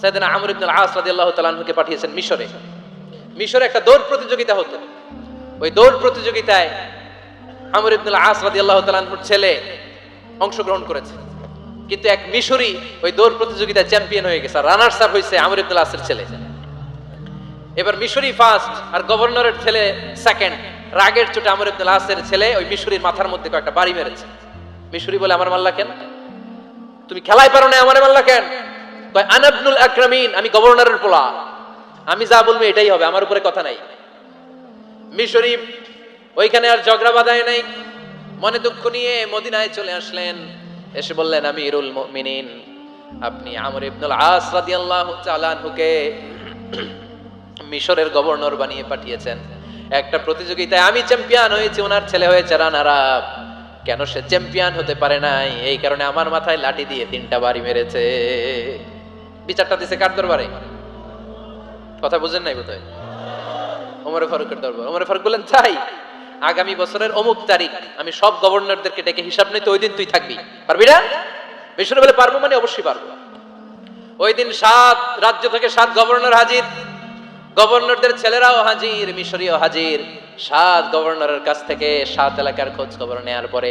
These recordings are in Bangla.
সাইদিনা আমর ইবনুল আস রাদিয়াল্লাহু তাআলা আনহুকে পাঠিয়েছেন মিশরে। মিশরে একটা দৌড় প্রতিযোগিতা হতো। ওই দৌড় প্রতিযোগিতায় আমর ইবনুল আস রাদিয়াল্লাহু তাআলা ছেলে অংশগ্রহণ করেছে। কিন্তু এক মিশরি ওই দৌড় প্রতিযোগিতায় চ্যাম্পিয়ন হয়ে গেছে রানার্স আপ হয়েছে আমর ইবনুল আসের ছেলে। এবার মিশরি ফার্স্ট আর গভর্নরের ছেলে সেকেন্ড। রাগের চোটে আমর ইবনুল আসের ছেলে ওই মিশরির মাথার মধ্যে কয়েকটা বাড়ি মেরেছে। মিশরি বলে, আমার মাল্লা কেন? তুমি খেলায় পারো না আমার মাল্লা কেন? আনাবনুল আকরামিন, আমি গভর্নরের পোলা। আমি যা বলব এটাই হবে, আমার উপরে কথা নাই। মিশরি ওইখানে আর ঝগড়া বাঁধায় নাই। মনে দুঃখ নিয়ে মদিনায় চলে আসলেন। এসে বললেন আমি ইরুল মুমিনিন, আপনি আমর ইবনুল আস রাদিয়াল্লাহু তাআলা আনহুকে মিশরের গভর্নর বানিয়ে পাঠিয়েছেন। একটা প্রতিযোগিতায় আমি চ্যাম্পিয়ন হয়েছি, ওনার ছেলে হয়েছে রানার আপ। কেন সে চ্যাম্পিয়ন হতে পারে নাই? এই কারণে আমার মাথায় লাঠি দিয়ে তিনটা বাড়ি মেরেছে। বিচারটা দিছে কার দরবারে? কথা বুঝেন নাই বোধ হয় ওমরে ফারুকের দরবার। ওমরে ফারুক বলেন তাই আগামী বছরের অমুক তারিখ আমি সব গভর্নরদেরকে ডেকে হিসাব নেই, তো ওই দিন তুই থাকবি। পারবি না? মিশরে বলে পারব মানে অবশ্যই পারব। ওই দিন সাত রাজ্য থেকে সাত গভর্নর হাজির, গভর্নরদের ছেলেরাও হাজির, মিশরীয় হাজির। সাত গভর্নরের কাছ থেকে সাত এলাকার খোঁজ খবর নেয়ার পরে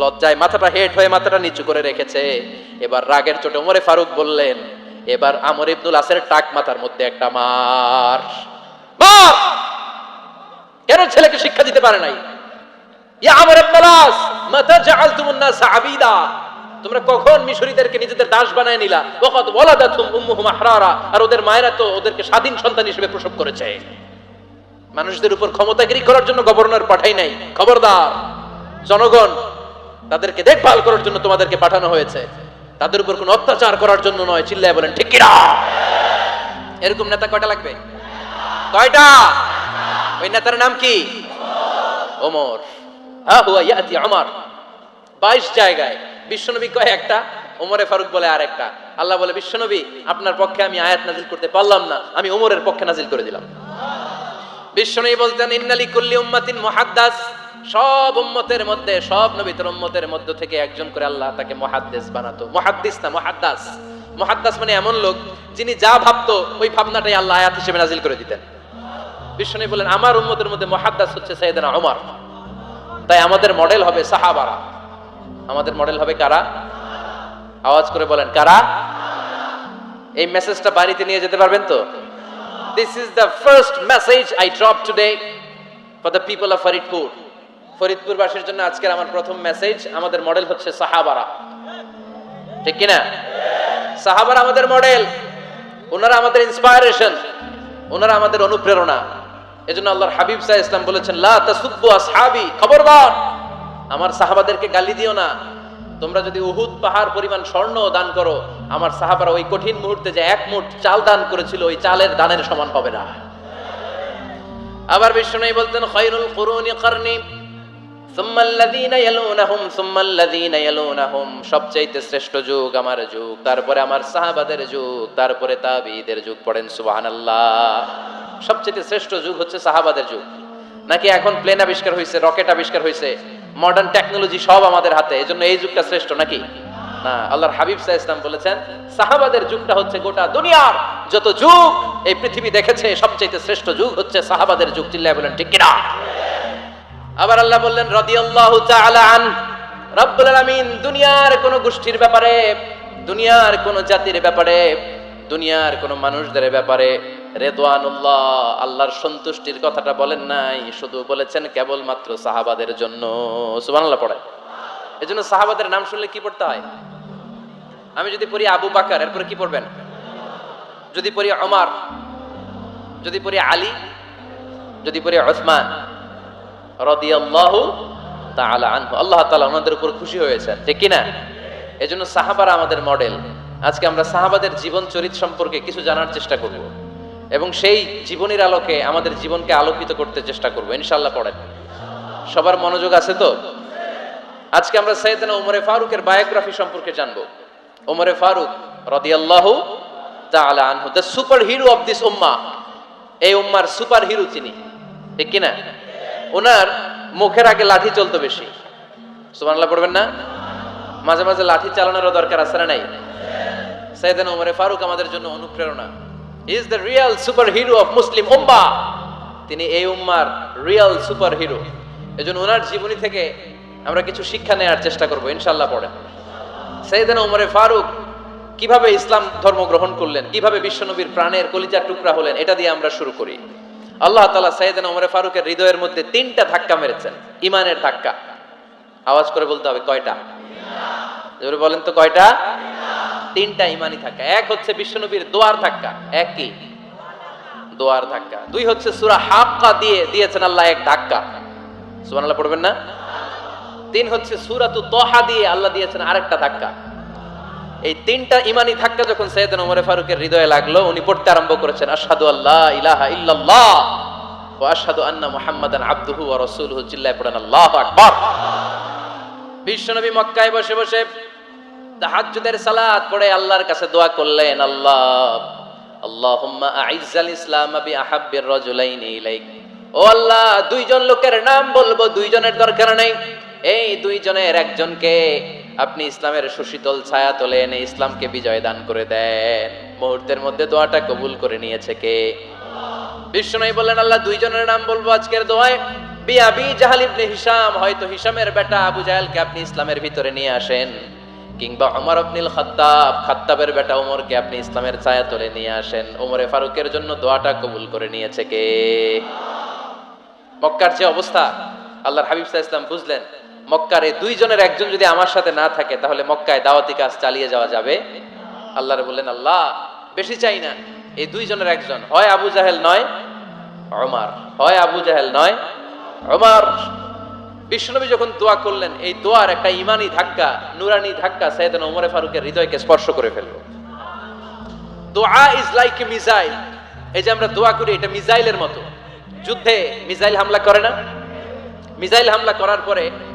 লজ্জায় মাথাটা হেট হয়ে মাথাটা নিচু করে রেখেছে। এবার রাগের চোটে ওমরে ফারুক বললেন, এবার আমর ইবনুল আসের টাক মাথার মধ্যে একটা মার। কেন ছেলেকে শিক্ষা দিতে পারে নাই? তোমরা কখন মিশরীদেরকে নিজেদের দাস বানায় নিলা? ওয়াকাদ ওয়ালাদাতুম উম্মুহুম আহরারা। আর ওদের মায়েরা তো ওদেরকে স্বাধীন সন্তান হিসেবে প্রসব করেছে। মানুষদের উপর ক্ষমতাগিরি করার জন্য গভর্নর পাঠাই নাই। খবরদার, জনগণ তাদেরকে দেখভাল করার জন্য তোমাদেরকে পাঠানো হয়েছে। তাদের উপর কোনো অত্যাচার করার জন্য নয়, চিল্লায় বলেন, ঠিক এরকম নেতা কয়টা লাগবে? কয়টা? ওই নেতার নাম কি? ওমর। আমার বাইশ জায়গায়। বিশ্বনবী কয় একটা? ওমরে ফারুক বলে আর একটা। আল্লাহ বলে, বিশ্বনবী, আপনার পক্ষে আমি আয়াত নাজিল করতে পারলাম না। আমি ওমরের পক্ষে নাজিল করে দিলাম। বিশ্বনবী বলতেন, ইন্নালি কুল্লি উম্মাতিন মুহাদ্দাস। সব উম্মতের মধ্যে, সব নবীতর উম্মতের মধ্য থেকে একজন করে আল্লাহ তাকে মহাদ্দেশ বানাতো। মুহাদ্দিস না, মহাদ্দাস। মুহাদ্দাস মানে এমন লোক যিনি যা ভাবতো, ওই ভাবনাটাই আল্লাহ আয়াত হিসেবে নাজিল করে দিতেন। বিশ্বনবী বলেন, আমার উম্মতের মধ্যে মহাদ্দাস হচ্ছে সাইয়েদনা ওমর তাই আমাদের মডেল হবে সাহাবারা। আমাদের মডেল হবে কারা? আওয়াজ করে বলেন, কারা? এই মেসেজটা বাড়িতে নিয়ে যেতে পারবেন তো? This is the first message I drop today for the people of Faridpur ফরিদপুরবাসীর জন্য আজকের আমার প্রথম মেসেজ আমাদের মডেল হচ্ছে সাহাবারা। ঠিক কিনা? সাহাবারা আমাদের মডেল ওনারা আমাদের ইন্সপায়ারেশন ওনারা আমাদের অনুপ্রেরণা। এজন্য আল্লাহর হাবিব সাহ ইসলাম বলেছেন, লা তাসুব্বু আসহাবি, খবরদার! আমার সাহাবাদেরকে গালি দিও না। তোমরা যদি উহুদ পাহাড় পরিমাণ স্বর্ণ দান করো, আমার সাহাবারা ওই কঠিন মুহূর্তে যে এক মুঠ চাল দান করেছিল, ওই চালের দানের সমান হবে না। আবার বিষ্ণু বলতেন, খৈরুল কুরুনি করনি। শ্রেষ্ঠ যুগ আমার যুগ, তারপরে আমার সাহাবাদের যুগ, তারপরে তাবিদের যুগ পড়েন শ্রেষ্ঠ যুগ হচ্ছে নাকি এখন প্লেন আবিষ্কার হয়েছে রকেট আবিষ্কার হয়েছে মডার্ন টেকনোলজি সব আমাদের হাতে এই জন্য এই যুগটা শ্রেষ্ঠ নাকি? না, আল্লাহর হাবিব সাহ ইসলাম বলেছেন, সাহাবাদের যুগটা হচ্ছে গোটা দুনিয়ার যত যুগ এই পৃথিবী দেখেছে সবচেয়ে শ্রেষ্ঠ যুগ হচ্ছে সাহাবাদের যুগ, চিল্লায় বলেন, ঠিক কিনা? আবার আল্লাহ বললেন, রাদিয়াল্লাহু তাআলা আন রব্বুল আলামিন দুনিয়ার কোন গোষ্ঠীর ব্যাপারে, দুনিয়ার কোন জাতির ব্যাপারে, দুনিয়ার কোন মানুষদের ব্যাপারে রেদওয়ানুল্লাহ, আল্লাহর সন্তুষ্টির কথাটা বলেন নাই। শুধু বলেছেন কেবলমাত্র সাহাবাদের জন্য। সুবহানাল্লাহ পড়ে। এজন্য সাহাবাদের নাম শুনলে কি পড়তে হয়? আমি যদি পড়ি আবু বাকার, এরপরে কি পড়বেন? যদি পড়ি ওমর, যদি পড়ি আলী, যদি পড়ি ওসমান রাদিয়াল্লাহু তাআলা আনহু। আল্লাহ তাআলা ওনাদের উপর খুশি হয়েছেন, ঠিক কি না এজন্য সাহাবারা আমাদের মডেল। আজকে আমরা সাহাবাদের জীবন চরিত সম্পর্কে কিছু জানার চেষ্টা করব এবং সেই জীবনের আলোকে আমাদের জীবনকে আলোকিত করতে চেষ্টা করব। ইনশাআল্লাহ পড়েন। সবার মনোযোগ আছে তো? আজকে আমরা সৈয়দনা ওমরে ফারুকের বায়োগ্রাফি সম্পর্কে জানব। ওমরে ফারুক রাদিয়াল্লাহু তাআলা আনহু the super hero of this উম্মাহ এই উম্মার সুপার হিরো তিনি, ঠিক কি না ওনার মুখের আগে লাঠি চলতো বেশি। সুবহানাল্লাহ পড়বেন না? মাঝে মাঝে লাঠি চালানোরও দরকার আছে না নাই? সৈয়দনা ওমরে ফারুক আমাদের জন্য অনুপ্রেরণা। Is the real super hero of Muslim উম্মাহ তিনি এই উম্মার রিয়েল সুপার হিরো এজন্য ওনার জীবনী থেকে আমরা কিছু শিক্ষা নেওয়ার চেষ্টা করব ইনশাল্লাহ পড়ে সৈয়দানা উমরে ফারুক কীভাবে ইসলাম ধর্ম গ্রহণ করলেন, কীভাবে বিশ্বনবীর প্রাণের কলিজার টুকরা হলেন, এটা দিয়ে আমরা শুরু করি। আল্লাহ তালা সৈয়দানা উমরে ফারুকের হৃদয়ের মধ্যে তিনটা ধাক্কা মেরেছেন ইমানের ধাক্কা। আওয়াজ করে বলতে হবে, কয়টা? বলেন তো, কয়টা? তিনটা ইমানি ধাক্কা। এক হচ্ছে বিশ্বনবীর দোয়ার ধাক্কা। এক কি? দোয়ার ধাক্কা। দুই হচ্ছে সুরা হাক্কা দিয়ে দিয়েছেন আল্লাহ এক ধাক্কা। সুমান সুবহানাল্লাহ, পড়বেন না? তিন হচ্ছে সুরা সুরাতু তহা দিয়ে আল্লাহ দিয়েছেন আরেকটা ধাক্কা। এই তিনটা ইমানি ধাক্কা যখন সৈয়দ ওমরে ফারুকের হৃদয়ে লাগল, উনি পড়তে আরম্ভ করেছেন, আশহাদু আল্লাহ ইলাহা ইল্লাল্লাহ ওয়া আশহাদু আন্না মুহাম্মাদান আবদুহু ওয়া রাসূলুহু চিল্লায় পড়েন, আল্লাহু আকবার! বিশ্বনবী মক্কায় বসে বসে তাহাজ্জুদের সালাত পড়ে আল্লাহর কাছে দোয়া করলেন, আল্লাহ, আল্লাহুম্মা আইজ্জাল ইসলাম বি আহাব্বির রাজুলাইনি ইলাইক। ও আল্লাহ, দুইজন লোকের নাম বলব, দুইজনের দরকার নেই। এই দুইজনের একজনকে আপনি ইসলামের সুশীতল ছায়া তোলে এনে ইসলামকে বিজয় দান করে দেন। মুহূর্তের মধ্যে দোয়াটা কবুল করে নিয়েছে কে? বিষ্ণু বললেন, আল্লাহ দুইজনের নাম বলব আজকের দোয়ায়। হয়তো হিসামের বেটা আবু আপনি ইসলামের ভিতরে নিয়ে আসেন। কিংবা খাত্তাবের বেটা আপনি ইসলামের ছায়া নিয়ে আসেন। ওমরে জন্য দোয়াটা কবুল করে নিয়েছে কে? মক্কার যে অবস্থা হাবিব ইসলাম বুঝলেন মক্কার এই দুইজনের একজন যদি আমার সাথে না থাকে, তাহলে মক্কায় দাওয়াতি কাজ চালিয়ে যাওয়া যাবে। আল্লাহরে বললেন, আল্লাহ, বেশি চাই না। এই দুইজনের একজন, হয় আবু জাহেল নয় অমার হয় আবু জাহেল নয় অমার বিষ্ণনবী যখন দোয়া করলেন, এই দোয়ার একটা ইমানি ধাক্কা, নুরানি ধাক্কা সৈয়দনা ওমরে ফারুকের হৃদয়কে স্পর্শ করে ফেলল। দোয়া ইজ লাইক এ মিসাইল। এই যে আমরা দোয়া করি, এটা মিসাইলের মতো। যুদ্ধে মিসাইল হামলা করে না? মিসাইল হামলা করার পরে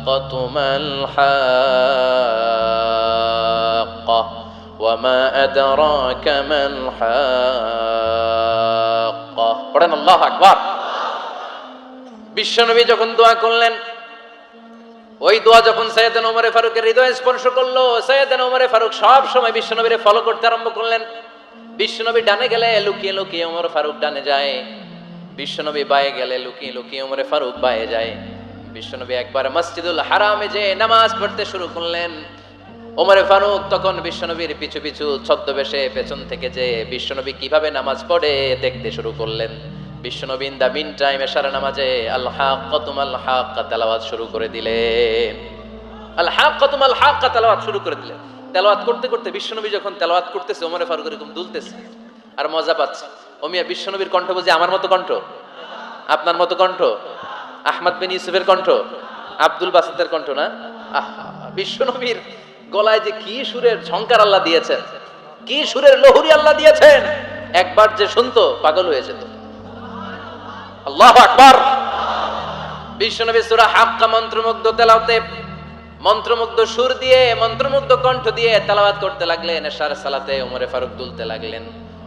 হাক্কাতু মাল হাক্কা ওয়ামা আদরাকা মাল হাক্কা পড়েন, আল্লাহু আকবার। বিশ্বনবী যখন দোয়া করলেন, ওই দোয়া যখন সৈয়দান ওমরে ফারুকের হৃদয় স্পর্শ করল, সৈয়দান ওমরে ফারুক সব সময় বিশ্বনবীরে ফলো করতে আরম্ভ করলেন। বিশ্বনবী ডানে গেলে লুকিয়ে লুকিয়ে ওমর ফারুক ডানে যায়। বিশ্বনবী বায়ে গেলে লুকিয়ে লুকিয়ে ওমরে ফারুক বায়ে যায়। বিশ্বনবী একবার মসজিদুল হারামে যে নামাজ পড়তে শুরু করলেন। ওমরে ফারুক তখন বিশ্বনবীর পিছু পিছু ছদ্মবেশে পেছন থেকে যে বিশ্বনবী কীভাবে নামাজ পড়ে দেখতে শুরু করলেন। বিশ্বনবী দা মিন টাইম এশারা নামাজে আল্লাহ আল্লাহ শুরু করে দিলেন। আল্লাহ কতুম আল্লাহ তেলাওয়াত শুরু করে দিলেন। তেলাওয়াত করতে করতে বিশ্বনবী যখন তেলাওয়াত করতেছে, ওমরে ফারুক এরকম দুলতেছে। আর মজা পাচ্ছে। ওমিয়া বিশ্বনবীর কণ্ঠ বুঝি আমার মতো কণ্ঠ? আপনার মতো কণ্ঠ? আহমদ বিন ইউসুফের কণ্ঠ? আব্দুল বাসাতের কণ্ঠ না? আহা, বিশ্বনবীর গলায় যে কি সুরের ঝংকার আল্লাহ দিয়েছেন, কি সুরের লহুরি আল্লাহ দিয়েছেন, একবার যে শুনতো, পাগল হয়ে যেত। আল্লাহ আকবার। বিশ্বনবী সূরা হাক্কা মন্ত্রমুগ্ধ তেলাওতে মন্ত্রমুগ্ধ সুর দিয়ে, মন্ত্রমুগ্ধ কণ্ঠ দিয়ে তেলাওয়াত করতে লাগলেন, এশার সালাতে ওমরে ফারুক তুলতে লাগলেন।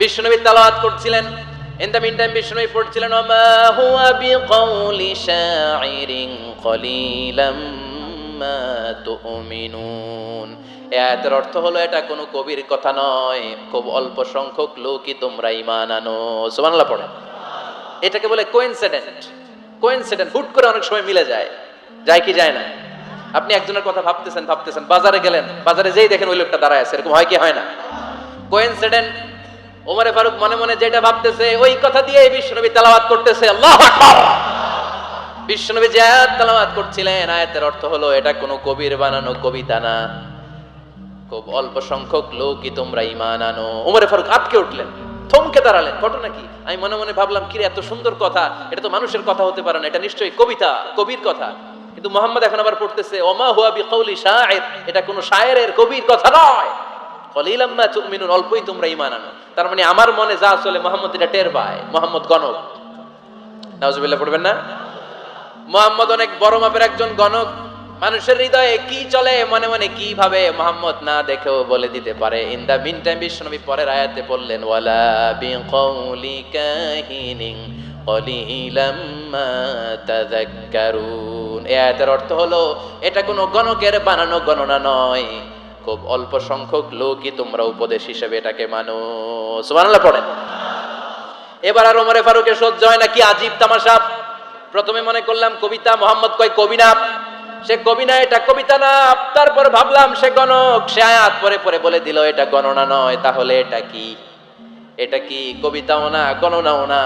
বিশ্বনবী তালাওয়াত করছিলেন ইন দ্য মিন টাইম পড়ছিলেন, ওমা হুয়া বিকাউলি শাইরিন কলিলাম অর্থ হলো, এটা কোনো কবির কথা নয়। খুব অল্প সংখ্যক লোকই তোমরা ঈমান আনো। সুবহানাল্লাহ, পড়ে। এটাকে বলে কোইনসিডেন্ট কোইনসিডেন্ট হুট করে অনেক সময় মিলে যায়। যায় কি, যায় না। আপনি একজনের কথা ভাবতেছেন ভাবতেছেন, বাজারে গেলেন, বাজারে যেই দেখেন ওই লোকটা দাঁড়ায় আছে, এরকম হয় কি, হয় না? কোইনসিডেন্ট ওমরে ফারুক মনে মনে যেটা ভাবতেছে, ওই কথা দিয়ে বিশ্বনবী তেলাওয়াত করতেছে। আল্লাহ বিশ্বনবী যে তেলাওয়াত করছিলেন, আয়াতের অর্থ হলো, এটা কোনো কবির বানানো কবিতা না। খুব অল্প সংখ্যক লোকই তোমরা ইমান আনো। ওমরে ফারুক আটকে উঠলেন, থমকে দাঁড়ালেন। ঘটনা কি? আমি মনে মনে ভাবলাম, কিরে, এত সুন্দর কথা। এটা তো মানুষের কথা হতে পারে না। এটা নিশ্চয়ই কবিতা, কবির কথা। কিন্তু মোহাম্মদ এখন আবার পড়তেছে, ওমা হুয়া বিকাউলি শায়ের এটা কোনো শায়েরের কবির কথা নয়। কলিলাম মা তুমিনুন, অল্পই তোমরা ইমান আনো। তার মানে আমার মনে যা চলে, মোহাম্মদ এটা টের পায়, মোহাম্মদ গণক। নাউজুবিল্লাহ, পড়বেন না? মোহাম্মদ অনেক বড় মাপের একজন গণক। মানুষের হৃদয়ে কি চলে, মনে মনে কি ভাবে, মোহাম্মদ না দেখেও বলে দিতে পারে। ইন দা মিন টাইম বিশ্বনবী পরের আয়াতে বললেন ওয়ালা বিকাউলি কাহিনিন কলিলাম মা তাযাক্কারুন। এই আয়াতের অর্থ হলো, এটা কোনো গণকের বানানো গণনা নয়। খুব অল্প সংখ্যক লোকই তোমরা উপদেশ হিসেবে এটাকে মানো। সুবহানাল্লাহ, পড়েন। এবার আর ওমরে ফারুকের সহ্য হয় না, কি আজীব তামাশা। প্রথমে মনে করলাম কবিতা, মোহাম্মদ কয় কবি না সে কবি না এটা কবিতা না, তারপর ভাবলাম সে গণক। সে আয়াত পরে পরে বলে দিল, এটা গণনা নয়, তাহলে এটা কি? এটা কি কবিতাও না, গণনাও না,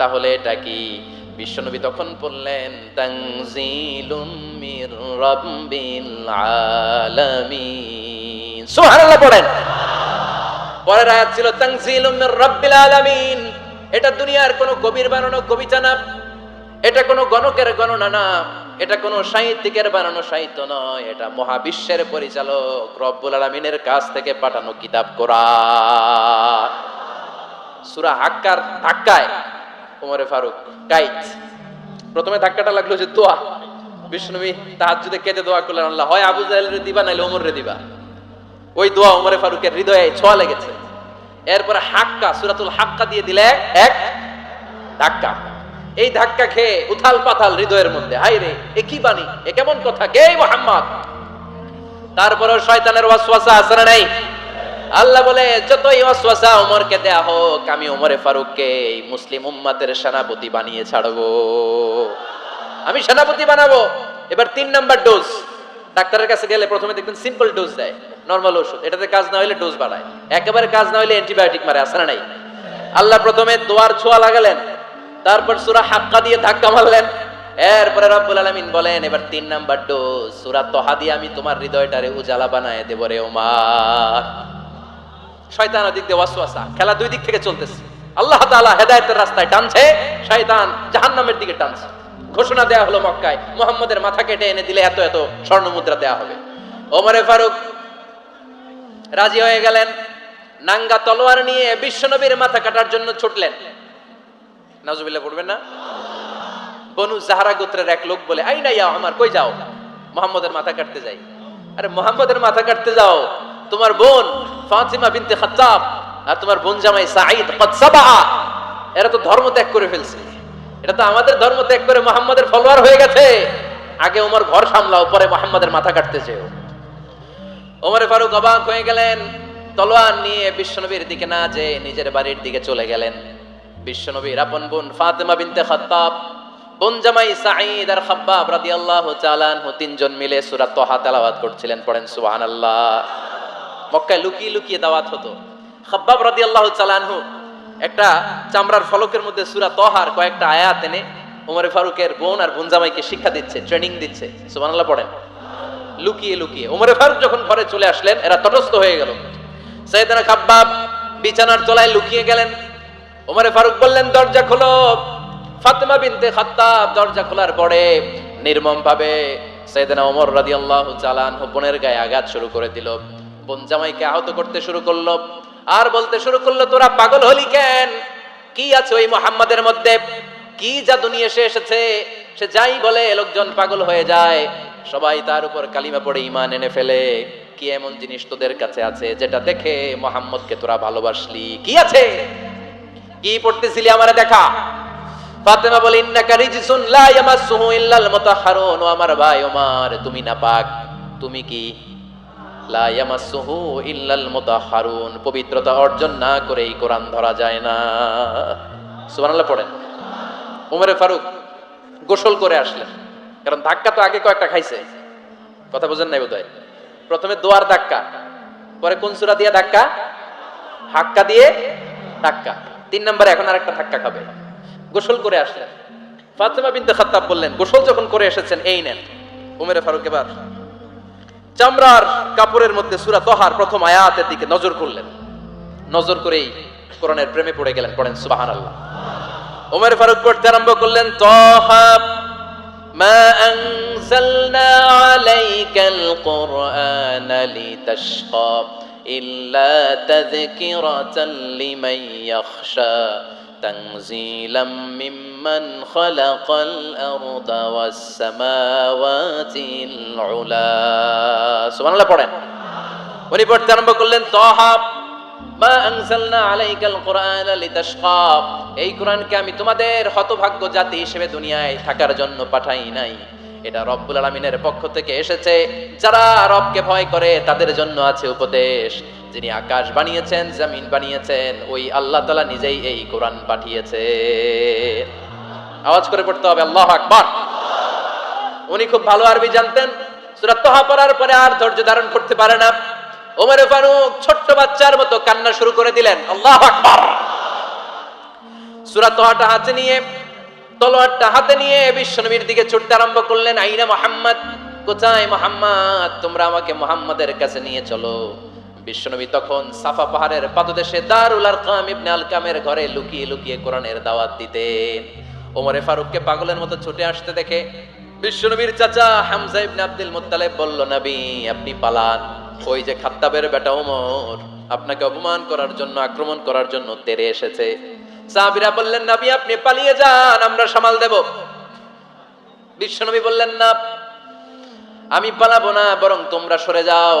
তাহলে এটা কি? বিশ্বনবী তখন বললেন, তানজিলুম মির রাব্বিল আলামিন। সুবহানাল্লাহ পড়েন। পরের আয়াত ছিল, তানজিলুম মির রাব্বিল আলামিন। এটা দুনিয়ার কোনো কবির বানানো কবিতা না। এটা কোনো গণকের গণনা না। এটা কোনো সাহিত্যিকের বানানো সাহিত্য নয়। এটা মহাবিশ্বের পরিচালক রব্বুল আলামিনের কাছ থেকে পাঠানো কিতাব কোরআন। সূরা হাক্কার ধাক্কায় ওমরে ফারুক। গাইড প্রথমে ধাক্কাটা লাগল যে দোয়া বিষ্ণুবী তাহাজ্জুদে কেঁদে দোয়া করলেন, আল্লাহ, হয় আবু জাহেলের দিবা নাইলে ওমরে দিবা। ওই দোয়া ওমরে ফারুকের হৃদয়ে ছোঁয়া লেগেছে। এরপরে হাক্কা, সুরাতুল হাক্কা দিয়ে দিলে এক ধাক্কা। এই ধাক্কা খেয়ে উথাল পাথাল হৃদয়ের মধ্যে হাই রে, এ কি বাণী? এ কেমন কথা? কে মোহাম্মদ? তারপরে শয়তানের ওয়াসওয়াসা না নাই? আল্লাহ বলে, যতই ওয়াসওয়াসা ওমরকে দেয়া হোক, আমি ওমরে ফারুককে এই মুসলিম উম্মাতের সেনাপতি বানিয়ে ছাড়বো। আমি সেনাপতি বানাবো। এবার তিন নাম্বার ডোজ। ডাক্তারের কাছে গেলে প্রথমে দেখবেন সিম্পল ডোজ দেয় নর্মাল ওষুধ। এটাতে কাজ না হলে ডোজ বাড়ায় একেবারে কাজ না হলে অ্যান্টিবায়োটিক মারে আসে না নাই? আল্লাহ প্রথমে দোয়ার ছোঁয়া লাগালেন, তারপর সুরা হাক্কা দিয়ে ধাক্কা মারলেন। এরপরে রব্বুল আলামিন বলেন, এবার তিন নাম্বার ডোজ সুরা তহা দিয়ে আমি তোমার হৃদয়টারে উজালা বানায় দেব রে ওমার শয়তান দিক দিয়ে ওয়াসওয়াসা। খেলা দুই দিক থেকে চলতেছে। আল্লাহ তাআলা হেদায়েতের রাস্তায় টানছে, শয়তান জাহান্নামের দিকে টানছে। ঘোষণা দেয়া হলো মক্কায়, মুহাম্মদের মাথা কেটে এনে দিলে এত এত স্বর্ণ মুদ্রা দেয়া হবে। ওমরে ফারুক রাজি হয়ে গেলেন, নাঙ্গা তলোয়ার নিয়ে বিশ্বনবীর মাথা কাটার জন্য ছুটলেন। নাজুবিল্লাহ পড়বেন না? বনু জাহারা গোত্রের এক লোক বলে, আই না ইয়া আমার কই যাও? মোহাম্মদের মাথা কাটতে যাই। আরে, মোহাম্মদের মাথা কাটতে যাও? তোমার বোন ফাতিমা বিনতে খাত্তাব আর তোমার বোন জামাই সাঈদ, কদ সাবাহা এরা তো ধর্ম ত্যাগ করে ফেলছে। এটা তো আমাদের ধর্ম ত্যাগ করে মোহাম্মদের ফলোয়ার হয়ে গেছে। আগে ওমর ঘর সামলাও, পরে মোহাম্মদের মাথা কাটতে চেও ওমরে ফারুক অবাক হয়ে গেলেন, তলোয়ার নিয়ে বিশ্বনবীর দিকে না যে নিজের বাড়ির দিকে চলে গেলেন। বিশ্বনবীর আপন বোন ফাতেমা বিনতে খাত্তাব, বোন জামাই সাঈদ আর খাব্বাব রাদিয়াল্লাহু তাআলা তিনজন মিলে সূরা তহা তেলাওয়াত করছিলেন, পড়েন সুবহানাল্লাহ। মক্কায় লুকিয়ে লুকিয়ে দাওয়াত হতো। খাব্বাব রাদিয়াল্লাহু আল্লাহ আনহু একটা চামড়ার ফলকের মধ্যে সূরা তহার কয়েকটা আয়াত এনে ওমরে ফারুকের বোন আর বোন জামাইকে শিক্ষা দিচ্ছে ট্রেনিং দিচ্ছে। সুবহানাল্লাহ পড়েন। লুকিয়ে লুকিয়ে ওমরে ফারুক যখন ঘরে চলে আসলেন, এরা তটস্থ হয়ে গেল। সৈয়দনা খাব্বাব বিছানার তলায় লুকিয়ে গেলেন। ওমরে ফারুক বললেন, দরজা খোলো। ফাতেমা বিনতে খাত্তাব দরজা খোলার পরে নির্মম ভাবে সৈয়দনা ওমর রাদিয়াল্লাহু চালান বোনের গায়ে আঘাত শুরু করে দিল। বোন জামাইকে আহত করতে শুরু করল। আর বলতে শুরু করল, তোরা পাগল হলি কেন? কি আছে ওই মোহাম্মদের মধ্যে? কি জাদু নিয়ে এসে এসেছে? সে যাই বলে লোকজন পাগল হয়ে যায়। সবাই তার উপর কালিমা পড়ে ইমান এনে ফেলে। কি এমন জিনিস তোদের কাছে আছে যেটা দেখে মোহাম্মদকে তোরা ভালোবাসলি? কি আছে? কি পড়তেছিলি আমার দেখা? ফাতেমা বলে, ইন্নাকা রিজসুন লা ইয়ামাসসুহু ইল্লাল মুতাহহারুন ও আমার ভাই ওমর, তুমি নাপাক। তুমি কি পবিত্রতা অর্জন না করে এই কোরআন ধরা যায় না। সুবহানাল্লাহ পড়েন। ওমরে ফারুক গোসল করে আসলেন, কারণ ধাক্কা তো আগে কয়েকটা খাইছে। কথা বুঝেন নাই বোধহয়? প্রথমে দোয়ার ধাক্কা, পরে কোন সুরা দিয়ে ধাক্কা? হাক্কা দিয়ে ধাক্কা। তিন নম্বরে এখন আর একটা ধাক্কা খাবে। গোসল করে আসলেন। ফাতেমা বিনতে খাত্তাব বললেন, গোসল যখন করে এসেছেন, এই নেন। উমেরে ফারুক এবার চামড়ার কাপড়ের মধ্যে সুরা তহার প্রথম আয়াতের দিকে নজর করলেন নজর করেই কোরআনের প্রেমে পড়ে গেলেন পড়েন সুবাহান আল্লাহ উমের ফারুক পড়তে আরম্ভ করলেন তহা ما أنزلنا عليك القرآن لتشقى إلا تذكرة لمن يخشى تنزيلا ممن خلق الأرض والسماوات العلا سبحان الله পড়েন উনি পড়তে আরম্ভ করলেন তহা মা আনসালনা আলাইকাল কোরআন লিতাশকা এই কোরআনকে আমি তোমাদের হতভাগ্য জাতি হিসেবে দুনিয়ায় থাকার জন্য পাঠাই নাই এটা রব্বুল আলমিনের পক্ষ থেকে এসেছে যারা রবকে ভয় করে তাদের জন্য আছে উপদেশ যিনি আকাশ বানিয়েছেন, জমিন বানিয়েছেন, ওই আল্লাহ তালা নিজেই এই কোরআন পাঠিয়েছে। আওয়াজ করে পড়তে হবে, আল্লাহ আকবার। উনি খুব ভালো আরবি জানতেন। সুরাত তোহা পড়ার পরে আর ধৈর্য ধারণ করতে পারে না। ফারুক ছোট্ট বাচ্চার মতো কান্না শুরু করে দিলেন, আল্লাহ আকবার। সুরাত তোহাটা হাতে নিয়ে, তলোয়ারটা হাতে নিয়ে দিকে ছুটতে আরম্ভ করলেন, আইনা মোহাম্মদ, কোথায় মোহাম্মদ? তোমরা আমাকে মোহাম্মদের কাছে নিয়ে চলো। বিশ্বনবী তখন সাফা পাহাড়ের পাদদেশে দারুল আরকাম ইবনে আলকামের ঘরে লুকিয়ে লুকিয়ে কোরআনের দাওয়াত দিতেন। ওমরে ফারুককে পাগলের মতো ছুটে আসতে দেখে বিশ্বনবীর চাচা হামজা ইবনে আব্দুল মুত্তালিব বলল, নবী, আপনি পালান। ওই যে খাত্তাবের বেটা ওমর, আপনাকে অপমান করার জন্য, আক্রমণ করার জন্য তেরে এসেছে। সাহাবীরা বললেন, নবী, আপনি পালিয়ে যান, আমরা সামাল দেব। বিশ্বনবী বললেন, না, আমি পালাবো না, বরং তোমরা সরে যাও।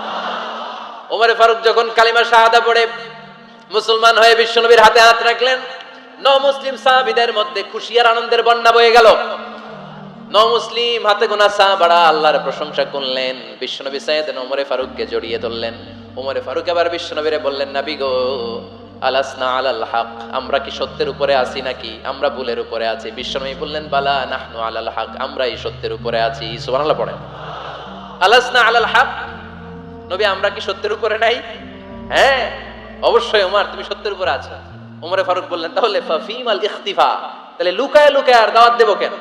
ওমরে ফারুক যখন কালিমা শাহাদা পড়ে, মুসলমান হয়ে বিশ্বনবীর হাতে হাত রাখলেন ন মুসলিম সাহাবিদের মধ্যে খুশি আর আনন্দের বন্যা বয়ে গেল। ন মুসলিম হাতে গোনা সাহাবাড়া আল্লাহর প্রশংসা করলেন, বিশ্বনবী সাইয়েদ ওমরে ফারুককে জড়িয়ে ধরলেন। ওমরে ফারুক আবার বিশ্বনবীরে বললেন, নাবি গো, আলাসনা আলাল হক, আমরা কি সত্যের উপরে আছি নাকি? আমরা ভুলের উপরে আছি। বিশ্বনবী বললেন, বালা নাহনু আলাল হক আমরা এই সত্যের উপরে আছি। সুবহানাল্লাহ পড়েন। আলাসনা আলাল হক নবী, আমরা কি সত্যের উপরে নাই? হ্যাঁ অবশ্যই ওমর তুমি সত্যের উপরে আছো। ওমরে ফারুক বললেন, তাহলে ফাফিম ইখতিফা, তাহলে লুকায় লুকায় আর দাওয়াত দেবো কেন?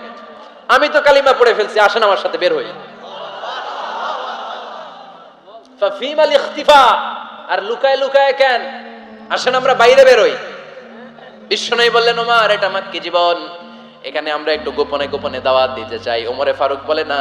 আমি তো কালিমা পড়ে ফেলছি, আসেন আমার সাথে, বের হই। ফাফিম আল ইখতিফা, আর লুকায় লুকায় কেন? আসেন আমরা বাইরে বের হই। বিশ্বনবী বললেন ওমর এটা আমার কি জীবন। এখানে আমরা একটু গোপনে গোপনে দাওয়াত দিতে চাই। ওমরে ফারুক বলে, না।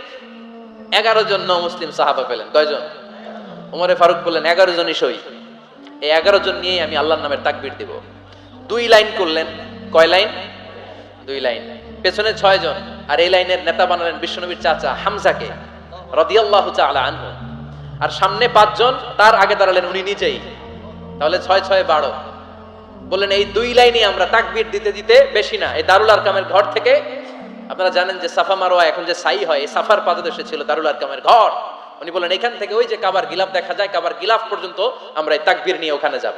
এগারো জন মুসলিম সাহাবা পেলেন। কয়জন? উমরে ফারুক বললেন, এগারো জনই সই। এই এগারো জন নিয়েই আমি আল্লাহর নামের তাকবির দিব। দুই লাইন করলেন। কয় লাইন? দুই লাইন। পেছনে ছয় জন। আর এই লাইনের নেতা বানালেন বিশ্বনবীর চাচা হামজাকে, রদিয়াল্লাহু তাআলা আনহু। আর সামনে পাঁচজন, তার আগে দাঁড়ালেন উনি নিজেই। তাহলে ছয় ছয় বারো। বললেন, এই দুই লাইনে আমরা তাকবির দিতে দিতে বেশি না। এই দারুল আরকামের ঘর থেকে আপনারা জানেন যে সাফা মারোয়া এখন যে সাই হয় সাফার পাদদেশে ছিল দারুল আরকামের ঘর। উনি বললেন, এখান থেকে ওই যে কাবার গিলাফ দেখা যায়, কাবার গিলাফ পর্যন্ত আমরা এই তাকবির নিয়ে ওখানে যাব।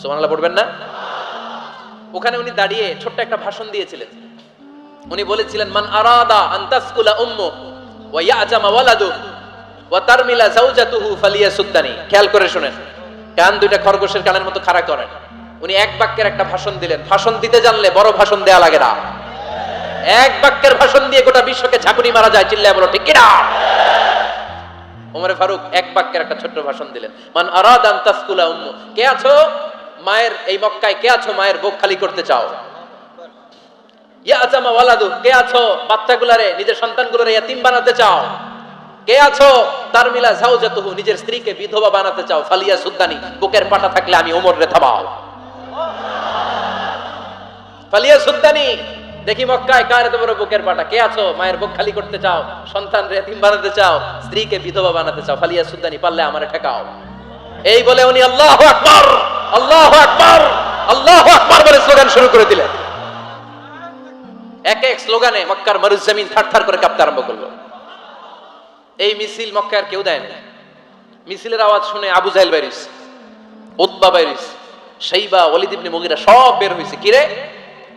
সুবহানাল্লাহ, পড়বেন না? ওখানে উনি দাঁড়িয়ে ছোট্ট একটা ভাষণ দিয়েছিলেন। উনি বলেছিলেন, মান আরাদা আন তাসকুলা উম্মু ওয়া ইয়াজামা ওয়ালাদু ওয়া তারমিলা যাওজাতুহু ফালিয়াসুদ্দানি। খেয়াল করে শুনেন, কান দুইটা খরগোশের কানের মতো খাড়া করেন। উনি এক বাক্যের একটা ভাষণ দিলেন। ভাষণ দিতে জানলে বড় ভাষণ দেয়া লাগে না। এক বাক্যের ভাষণ দিয়ে গোটা বিশ্বকে ঝাঁকুনি মারা যায়, চিল্লায় বলো, ঠিক কিনা? ওমরে ফারুক, এক বাক্যের একটা ছোট্ট ভাষণ দিলেন। মান তাসকুলা উম্মু। কে আছো? মায়ের, এই মক্কায় কে আছো? মায়ের বুক খালি করতে চাও। ইয়া আজামা ওয়ালাদু। কে আছো? বাচ্চাগুলারে, নিজের সন্তানগুলোরে ইয়াতিম বানাতে চাও। কে আছো? তার মিলা জাওজাতুহু নিজের স্ত্রীকে বিধবা বানাতে চাও। ফালিয়া সুদ্দানি, বুকের পাটা থাকলে আমি ওমর রে থামাও। ফালিয়া সুদ্দানি দেখি মক্কায় কার এত বড় বুকের পাটা? কে আছো? মায়ের বুক খালি করতে চাও? সন্তান রে এতিম বানাতে চাও? স্ত্রীকে বিধবা বানাতে চাও? ফালিয়া সুদ্দানি পারলে আমারে ঠেকাও। এই বলে উনি আল্লাহু আকবার আল্লাহু আকবার আল্লাহু আকবার বলে স্লোগান শুরু করে দিলেন। এক এক স্লোগানে মক্কার মরুজমিন থার করে কাঁপতে আরম্ভ করল। এই মিছিল মক্কার কেউ দেয় না মিছিলের আওয়াজ শুনে আবু জাহেল বাইরিস উতবা বাইরিস সেইবা ওলিদ ইবনে মুগিরা সব বের হয়েছে কিরে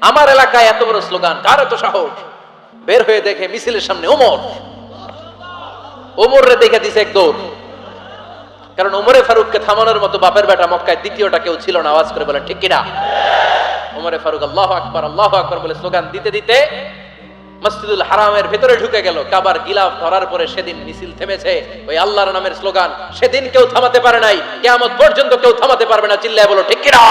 আমার এলাকায় এত বড় স্লোগান কার এত সাহস। বের হয়ে দেখে মিছিলের সামনে ওমর। ওমর রে দেখে দিছে এক দৌড়। কারণ ওমরে ফারুককে থামানোর মতো বাপের বেটা মক্কায় দ্বিতীয়টা কেউ ছিল না, আওয়াজ করে বলেন ঠিক কিনা? ওমরে ফারুক, আল্লাহ আকবার আল্লাহ আকবার বলে স্লোগান দিতে দিতে মসজিদুল হারামের ভেতরে ঢুকে গেল। কাবার গিলাফ ধরার পরে সেদিন মিছিল থেমেছে। ওই আল্লাহর নামের স্লোগান, সেদিন কেউ থামাতে পারে নাই, কেয়ামত পর্যন্ত কেউ থামাতে পারবে না। চিল্লায় বলো, ঠিক কিনা?